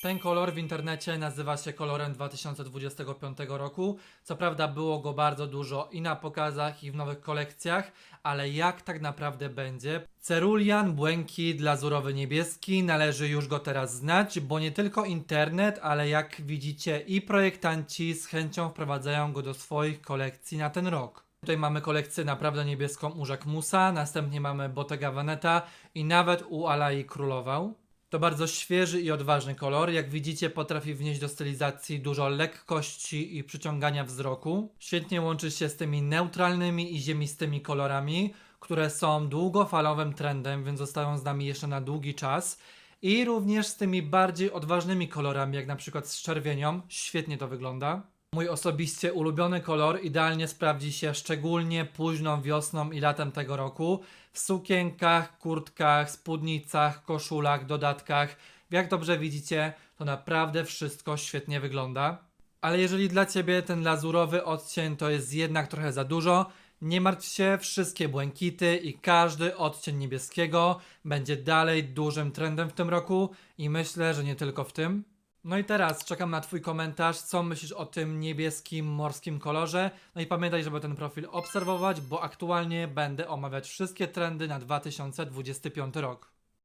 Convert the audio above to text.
Ten kolor w internecie nazywa się kolorem 2025 roku. Co prawda było go bardzo dużo i na pokazach, i w nowych kolekcjach, ale jak tak naprawdę będzie? Cerulian, błękit, lazurowy niebieski, należy już go teraz znać, bo nie tylko internet, ale jak widzicie i projektanci z chęcią wprowadzają go do swoich kolekcji na ten rok. Tutaj mamy kolekcję naprawdę niebieską u Jacquemusa, następnie mamy Bottega Veneta i nawet u Alai Królował. To bardzo świeży i odważny kolor. Jak widzicie, potrafi wnieść do stylizacji dużo lekkości i przyciągania wzroku. Świetnie łączy się z tymi neutralnymi i ziemistymi kolorami, które są długofalowym trendem, więc zostają z nami jeszcze na długi czas. I również z tymi bardziej odważnymi kolorami, jak na przykład z czerwienią. Świetnie to wygląda. Mój osobiście ulubiony kolor idealnie sprawdzi się szczególnie późną wiosną i latem tego roku w sukienkach, kurtkach, spódnicach, koszulach, dodatkach. Jak dobrze widzicie, to naprawdę wszystko świetnie wygląda. Ale jeżeli dla Ciebie ten lazurowy odcień to jest jednak trochę za dużo, nie martw się, wszystkie błękity i każdy odcień niebieskiego będzie dalej dużym trendem w tym roku i myślę, że nie tylko w tym. No i teraz czekam na Twój komentarz, co myślisz o tym niebieskim morskim kolorze. No i pamiętaj, żeby ten profil obserwować, bo aktualnie będę omawiać wszystkie trendy na 2025 rok.